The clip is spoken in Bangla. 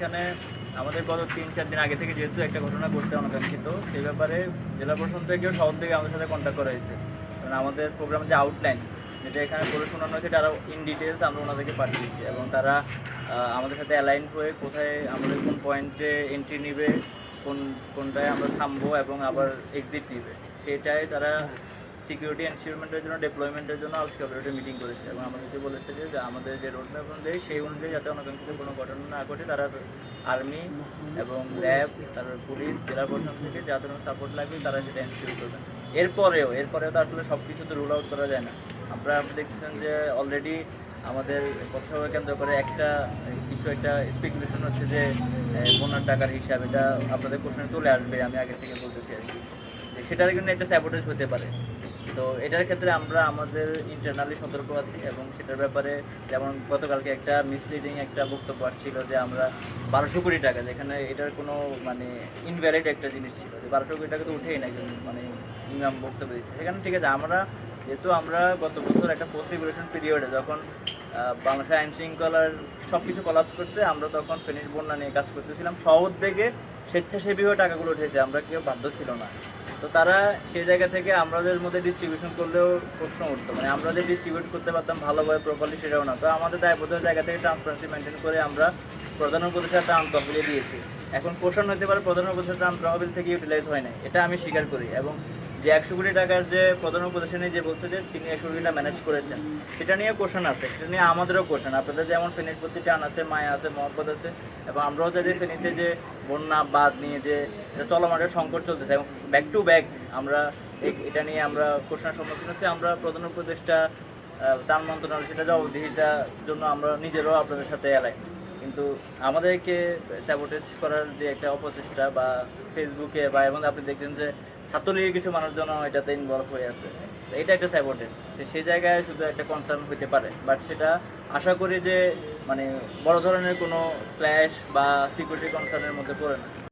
এখানে আমাদের গত তিন, চার দিন আগে থেকে যেহেতু একটা ঘটনা ঘটতে অনাকাঙ্ক্ষিত সেই ব্যাপারে জেলা প্রশাসন থেকেও শহর থেকে আমাদের সাথে কন্ট্যাক্ট করা হয়েছে। কারণ আমাদের প্রোগ্রামের যে আউটলাইন যেটা এখানে করে শোনানো হয়েছে তারা ইন ডিটেলস আমরা ওনাদেরকে পাঠিয়েছি এবং তারা আমাদের সাথে অ্যালাইন হয়ে কোথায় আমাদের কোন পয়েন্টে এন্ট্রি নিবে, কোন, কোনটায় আমরা থামবো এবং আবার এক্সিট নিবে। সেটাই তারা সিকিউরিটি এনশিওরমেন্টের জন্য ডেপ্লয়মেন্টের জন্য আজকে একটা মিটিং করেছে। এবং আমাদেরকে বলেছে যে আমাদের যে রোড ম্যাপ অনুযায়ী, সেই অনুযায়ী যাতে অনাকাঙ্ক্ষিত কোনো ঘটনা না ঘটে, তারা আর্মি এবং র্যাব তারপর পুলিশ জেলা প্রশাসন থেকে যা ধরনের সাপোর্ট লাগবে, তারা সেটা এনশিওর করবেন এরপরেও এরপরেও তো আসলে সব কিছু তো রুল আউট করা যায় না। আমরা দেখছেন যে অলরেডি আমাদের পথসভা কেন্দ্র করে একটা, কিছু একটা স্পেকুলেশন হচ্ছে যে বন্যার টাকার হিসাব, এটা আপনাদের কোশ্চেনে চলে আসবে, আমি আগে থেকে বলতেছি আর কি। সেটার কিন্তু একটা স্যাবোটেজ হতে পারে। তো এটার ক্ষেত্রে আমরা আমাদের ইন্টারনালি সতর্ক আছি এবং সেটার ব্যাপারে যেমন গতকালকে একটা মিসলিডিং একটা বক্তব্য আসছিল যে আমরা বারোশো কোটি টাকা, যেখানে এটার কোনো মানে ইনভ্যালিড একটা জিনিস ছিল, যে বারোশো কোটি টাকা তো উঠেই না মানে ইমাম বক্তব্য দিচ্ছে। সেখানে ঠিক আছে, আমরা যেহেতু আমরা গত বছর একটা রেগুলেশন পিরিয়ডে যখন বাংলাদেশের আইন শৃঙ্খলার সব কিছু কলাপস করছে, আমরা তখন ফেনীর বন্যা নিয়ে কাজ করতেছিলাম। শহর থেকে স্বেচ্ছাসেবী হয়ে টাকাগুলো উঠেছে, আমরা কেউ বাধ্য ছিল না। তো তারা সেই জায়গা থেকে আমাদের মধ্যে ডিস্ট্রিবিউশন করলেও প্রশ্ন উঠতো। মানে আমরা যে ডিস্ট্রিবিউট করতে পারতাম ভালোভাবে প্রপারলি সেটাও না। তো আমাদের দায়বদ্ধ জায়গা থেকে ট্রান্সপারেন্সি মেনটেন করে আমরা প্রধান উপদেষ্টা ত্রাণ তহবিলে দিয়েছি। এখন প্রশ্ন হতে পারে, প্রধান উপদেষ্টা ত্রাণ তহবিল থেকে ইউটিলাইজ হয় না এটা আমি স্বীকার করি এবং যে একশো কোটি টাকার যে প্রধান উপদেষ্টা নিয়ে যে বলছে যে তিনি একশো কোটিটা ম্যানেজ করেছেন, সেটা নিয়ে কোশ্চেন আছে, সেটা নিয়ে আমাদেরও কোশ্চেন আপনাদের যেমন ফেনীর প্রতি টান আছে, মায়া আছে, মহব্বত আছে, এবং আমরাও চাই যে ফেনীতে যে বন্যা বাদ নিয়ে যে চলমানের সংকট চলতেছে এবং ব্যাক টু ব্যাক আমরা এটা নিয়ে আমরা কোশ্চেনের সম্মুখীন হচ্ছি, আমরা প্রধান উপদেষ্টা ত্রাণ মন্ত্রণালয়, সেটা জবাবদিহিতার জন্য আমরা নিজেরাও আপনাদের সাথে এলাই কিন্তু আমাদেরকে স্যাবোটেজ করার যে একটা অপচেষ্টা বা ফেসবুকে বা এবং আপনি দেখছেন যে ছাত্রলীগের কিছু মানুষজন এটাতে ইনভলভ হয়ে আছে। এটা একটা স্যাবোটেজ সেই জায়গায় শুধু একটা কনসার্ন হতে পারে। বাট সেটা আশা করি যে মানে বড় ধরনের কোনো ক্ল্যাশ বা সিকিউরিটি কনসার্নের মধ্যে পড়ে না।